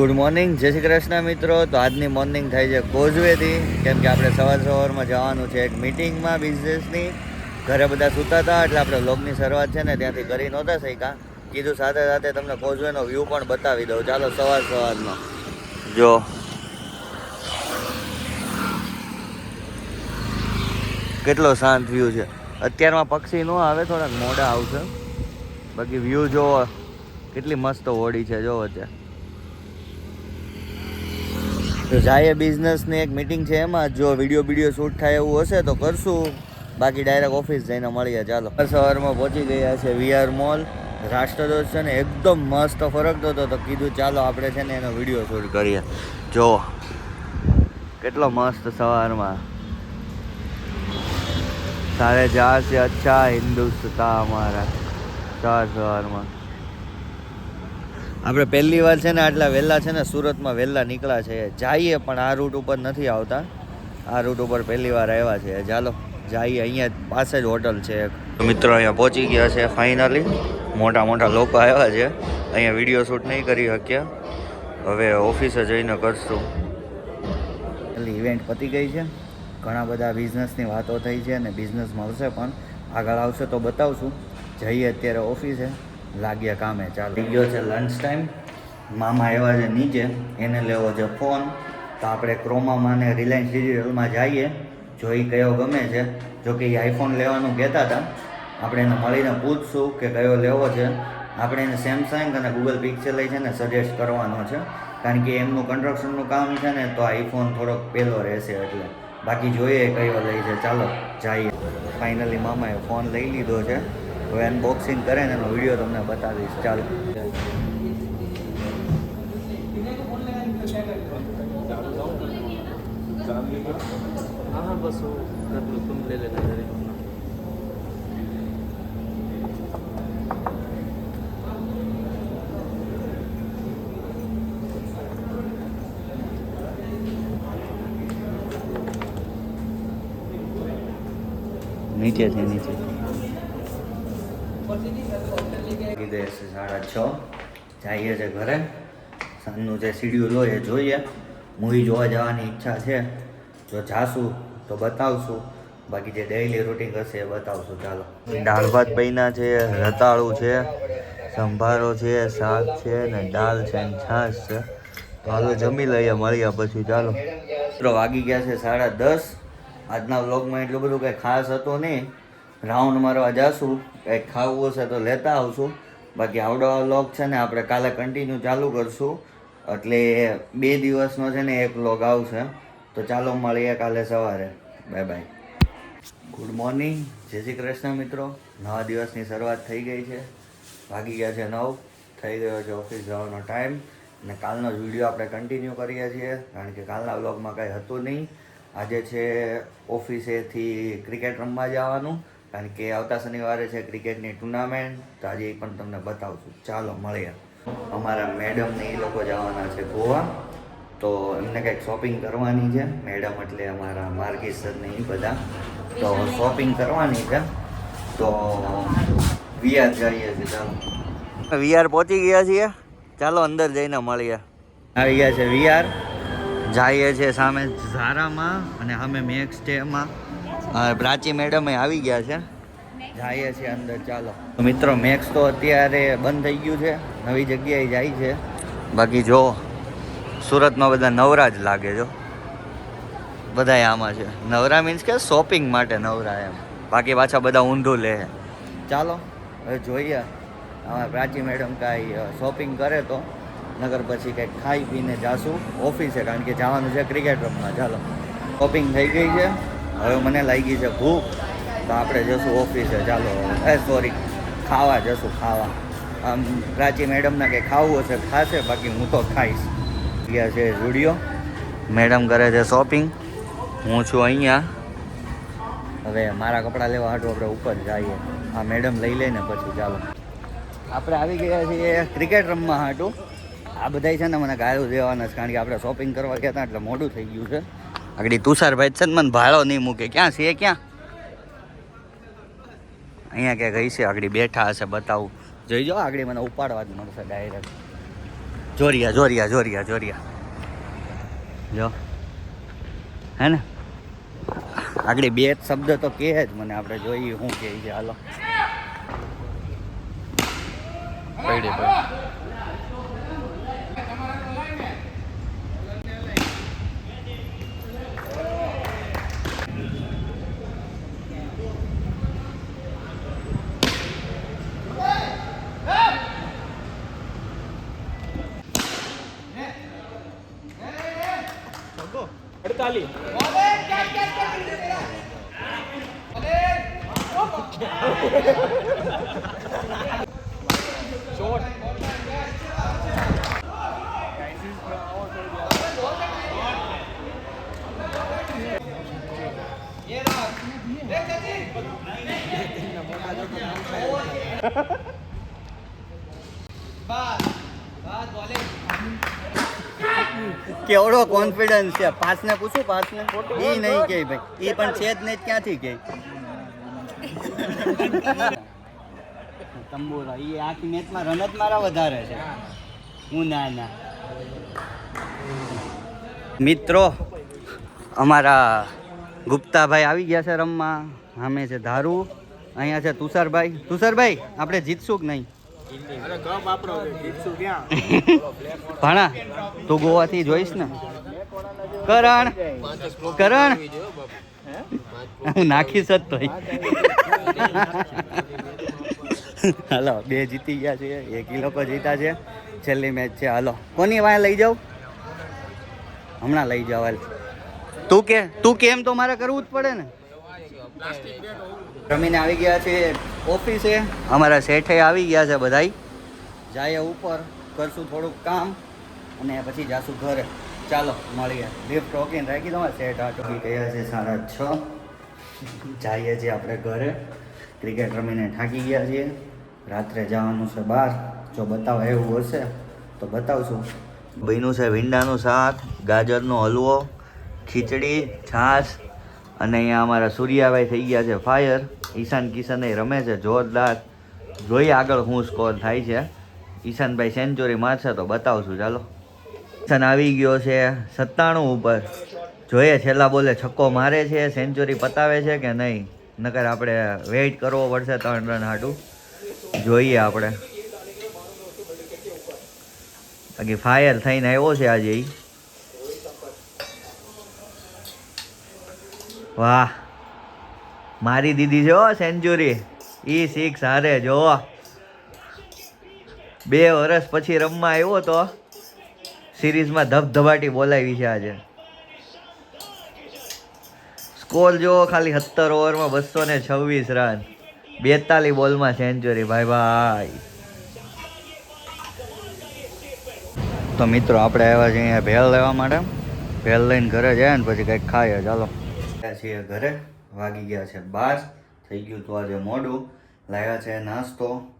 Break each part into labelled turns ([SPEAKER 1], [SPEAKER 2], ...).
[SPEAKER 1] Good morning, જય શ્રી કૃષ્ણ મિત્રો. તો આજની મોર્નિંગ થાય છે કોઝવેથી, કેમ કે આપણે સવાર સવારમાં જવાનું છે એક મિટિંગમાં બિઝનેસની ઘરે બધા સૂતા હતા, એટલે આપણે લોગની શરૂઆત છે ને ત્યાંથી કરી નહોતા શક્યા. કીધું સાથે સાથે તમને કોઝવેનો વ્યૂ પણ બતાવી દઉં. ચાલો સવાર સવારનો જો. કેટલો શાંત વ્યૂ છે. અત્યારમાં પક્ષી ન આવે, થોડાક મોડા આવશે. બાકી વ્યૂ જોવો, કેટલી મસ્ત હોડી છે, જોવો ત્યાં. તો જાય બિઝનેસની એક મિટિંગ છે એમાં. જો વીડિયો વીડિયો શૂટ થાય એવું હશે તો કરશું. બાકી ડાયરેક્ટ ઓફિસ જઈને મળીએ. ચાલો. સવારમાં પહોંચી ગયા છે વીઆર મોલ રાષ્ટ્રધ્વજ છે ને એકદમ મસ્ત ફરકતો હતો. તો કીધું ચાલો આપણે છે ને એનો વીડિયો શૂટ કરીએ. જો, કેટલો મસ્ત સવારમાં. સારે જહાં છે અચ્છા હિન્દુસ્તા અમારા સવાર સવારમાં. આપણે પહેલી વાર છે ને આટલા વહેલા છે ને સુરતમાં વહેલા નીકળ્યા છે જઈએ પણ આ રૂટ ઉપર નથી આવતા. આ રૂટ ઉપર પહેલી વાર આવ્યા છે ચાલો, જઈએ. અહીંયા પાસે જ હોટલ છે મિત્રો અહીંયા પહોંચી ગયા છે ફાઇનલી મોટા મોટા લોકો આવ્યા છે. અહીંયા વીડિયો શૂટ નહીં કરી શક્યા. હવે ઓફિસે જઈને કરશું. એટલે ઇવેન્ટ પતી ગઈ છે. ઘણા બધા બિઝનેસની વાતો થઈ છે અને બિઝનેસ મળશે પણ. આગળ આવશે તો બતાવશું. જઈએ અત્યારે ઓફિસે લાગ્યા કામે, ચાલ. ગયો છે લંચ ટાઈમ મામા આવ્યા છે નીચે, એને લેવો છે ફોન તો આપણે ક્રોમામાં ને રિલાયન્સ ડિજિટલમાં જઈએ. જો એ કયો ગમે છે, જો કે એ આઈફોન લેવાનું કહેતા હતા. આપણે એને મળીને પૂછશું કે કયો લેવો છે. આપણે એને સેમસંગ અને ગૂગલ પિક્સેલ છે ને સજેસ્ટ કરવાનો છે. કારણ કે એમનું કન્સ્ટ્રક્શનનું કામ છે ને, તો આઈફોન થોડોક પહેલો રહેશે એટલે. બાકી જોઈએ કયો લઈ છે. ચાલો, જઈએ. ફાઇનલી મામાએ ફોન લઈ લીધો છે. હવે અનબોક્સિંગ કરે ને એનો વિડીયો તમને બતાવીશ ચાલો
[SPEAKER 2] हाँ हाँ बस वो कर लो तुम ले लेना इधर ही।
[SPEAKER 1] નીચે છે નીચે સાડા છ જઈએ છે ઘરે. સાંજનું જે શિડ્યુલ હોય એ જોઈએ. મૂવી જોવા જવાની ઈચ્છા છે. જો જાશું તો બતાવશું. બાકી જે ડેઈલી રૂટીન હશે એ બતાવશું. ચાલો. દાળ ભાત પૈના છે, રતાળું છે, સંભારો છે, શાક છે ને દાળ છે ને છાશ છે. તો હાલો જમી લઈએ, મળીએ પછી. ચાલો. મિત્રો વાગી ગયા છે સાડા દસ. આજના વ્લોગમાં એટલું બધું કંઈ ખાસ હતું નહીં. રાઉન્ડ મારવા જાશું, કંઈક ખાવું હશે તો લેતા આવશું. બાકી આવડો લોક છે ને, આપણે કાલે કન્ટિન્યુ ચાલુ કરશું. એટલે બે દિવસનો છે ને, એક લોગ આવશે. તો ચાલો મળીએ કાલે સવારે. બાય બાય ગુડ મોર્નિંગ જય શ્રી કૃષ્ણ મિત્રો. નવા દિવસની શરૂઆત થઈ ગઈ છે. ભાગી ગયા છે નવ. થઈ ગયો છે ઓફિસ જવાનો ટાઈમ અને કાલનો જ વીડિયો આપણે કન્ટિન્યુ કરીએ છીએ. કારણ કે કાલના વ્લોગમાં કાંઈ હતું નહીં. આજે છે ઓફિસેથી ક્રિકેટ રમવા જવાનું. કારણ કે આવતા શનિવારે છે ક્રિકેટની ટુર્નામેન્ટ તો આજે એ પણ તમને બતાવશું. ચાલો મળીએ. અમારા મેડમને એ લોકો જવાના છે ગોવા. તો એમને કંઈક શોપિંગ કરવાની છે. મેડમ એટલે અમારા માર્ગી ને એ બધા. તો શોપિંગ કરવાની છે. તો વીઆર જઈએ છીએ ચાલો વીઆર પહોંચી ગયા છીએ. ચાલો અંદર જઈને મળીએ. આવી ગયા છે વીઆર જઈએ છે સામે ઝારામાં અને સામે મેક્સ ડેમાં. પ્રાચી મેડમે આવી ગયા છે. જઈએ છીએ અંદર, ચાલો. તો મિત્રો, મેક્સ તો અત્યારે બંધ થઈ ગયું છે. નવી જગ્યાએ જાય છે. બાકી જો, સુરતમાં બધા નવરા જ લાગે જો. બધા આમાં છે. નવરા મીન્સ કે શોપિંગ માટે નવરા એમ. બાકી પાછા બધા ઊંધું લે. ચાલો, હવે જોઈએ. પ્રાચી મેડમ કાંઈ શોપિંગ કરે તો. નગર પછી કંઈક ખાઈ પીને જાશું ઓફિસે, કારણ કે જવાનું છે ક્રિકેટ રમવા. ચાલો. શોપિંગ થઈ ગઈ છે. હવે મને લાગી છે ભૂખ. તો આપણે જશું ઓફિસે. ચાલો. એ સોરી ખાવા જશું, ખાવા. આમ પ્રાચી મેડમને કંઈ ખાવું હશે ખાશે, બાકી હું તો ખાઈશ. ગયા છે સ્ટુડિયો મેડમ કરે છે શોપિંગ હું છું અહીંયા. હવે મારા કપડાં લેવા હાટું આપણે ઉપર જઈએ. આ મેડમ લઈ લઈને પછી, ચાલો. આપણે આવી ગયા છીએ ક્રિકેટ રમવા હાટું. આ બધાય છે ને મને ગાળું દેવાના છે, કારણ કે આપણે શોપિંગ કરવા ગયા હતા એટલે મોડું થઈ ગયું છે. આગળ તુષારભાઈ છે ને મને ભાડો નહીં મૂકે. ક્યાં છે ક્યાં? અહીંયા ક્યાંક ગઈ છે, આગળ બેઠા હશે, બતાવું. જોઈ જાઓ, આગળ મને ઉપાડવા જ મળશે ડાયરેક્ટ જોરિયા જોરિયા જોરિયા જોરિયા. જો. હે ને? આગળ બે શબ્દ તો કહે જ મને, આપણે જોઈએ શું કહે છે. હાલો.
[SPEAKER 2] પડી પડી. તાલી શોટ Yeah.
[SPEAKER 1] કેવડો કોન્ફિડન્સ છે? પાસને પૂછું, પાસને? એ નહીં કે ભાઈ. એ પણ છે જ નહીં, ક્યાંથી કે? તંબુરા એ આખી મેચમાં રમત મારા વધારે છે. હું ના ના. મિત્રો, અમારા ગુપ્તાભાઈ આવી ગયા છે રમવા. સામે છે ધારુ, અહીંયા છે તુષારભાઈ. તુષારભાઈ, આપણે જીતશું કે નહીં? ભાણા, તું ગોવાથી જોઈશ ને? કરણ કરણ! હું નાખીશ જ તોય. હલો, બે જીતી ગયા છે, એક લોકો જીતા છે. છેલ્લી મેચ છે, હાલો. કોની વાય લઈ જાઉં? હમણાં લઈ જાવ તું કે, તું કેમ તો મારે કરવું જ પડે ને? રમીને આવી ગયા છે, ઓફિસે. અમારા શેઠે આવી ગયા છે બધાય. જાય ઉપર, કરશું થોડુંક કામ અને પછી જાશું ઘરે. ચાલો, મળીએ. લિફ્ટ રોકીને રાખી દો શેઠ આ ટોકી ગયા છે સાડા છ. જઈએ છીએ આપણે ઘરે. ક્રિકેટ રમીને થાકી ગયા છીએ. રાત્રે જવાનું છે બહાર. જો બતાવો એવું હશે તો બતાવશું. બન્યું છે, ભીંડાનું શાક, ગાજરનો હલવો, ખીચડી, છાશ અને અહીંયા અમારા સૂર્યાભાઈ થઈ ગયા છે ફાયર ઈશાન કિશન રમે છે, જોરદાર. જોઈએ આગળ શું સ્કોર થાય છે. ઈશાનભાઈ સેન્ચુરી મારશે તો બતાવશું, ચાલો. ઈશાન આવી ગયો છે સત્તાણું ઉપર. જોઈએ છેલ્લા બોલે છક્કો મારે છે સેન્ચુરી પતાવે છે કે નહીં? નકર આપણે વેઇટ કરવો પડશે ત્રણ રન હાટું. જોઈએ આપણે. બાકી ફાયર થઈને આવ્યો છે આજે વાહ. મારી દીદી છે સેન્ચુરી. ઈ સિક્સ હારે જો બે વર્ષ પછી રમવા આવ્યો તો સિરીઝમાં ધબધબાટી બોલાવી છે આજે. સ્કોર જો ખાલી સત્તર ઓવરમાં બસો ને છવ્વીસ રન. બેતાલીસ બોલમાં સેન્ચુરી, ભાઈ ભાઈ. તો મિત્રો, આપણે આવ્યા છીએ અહીંયા ભેળ લેવા માટે. ભેળ લઈને ઘરે જાય ને પછી કંઈક ખાઈએ, ચાલો. છીએ ઘરે, વાગી ગયા છે બાર, થઈ ગયું તો આજે મોડું. લાવ્યા છે નાસ્તો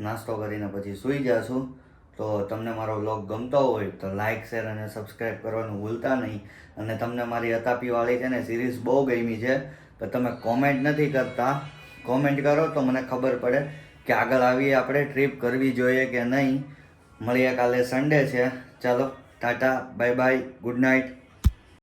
[SPEAKER 1] નાસ્તો કરીને પછી સૂઈ જાશું. તો તમને મારો વ્લોગ ગમતો હોય તો લાઇક શેર અને સબસ્ક્રાઈબ કરવાનું ભૂલતા નહીં. અને તમને મારી અતાપીવાળી છે ને સિરીઝ બહુ ગમી છે, તો તમે કોમેન્ટ નથી કરતા. કોમેન્ટ કરો તો મને ખબર પડે કે આગળ આવી આપણે ટ્રીપ કરવી જોઈએ કે નહીં. મળીએ કાલે સન્ડે છે. ચાલો, tata bye bye good night.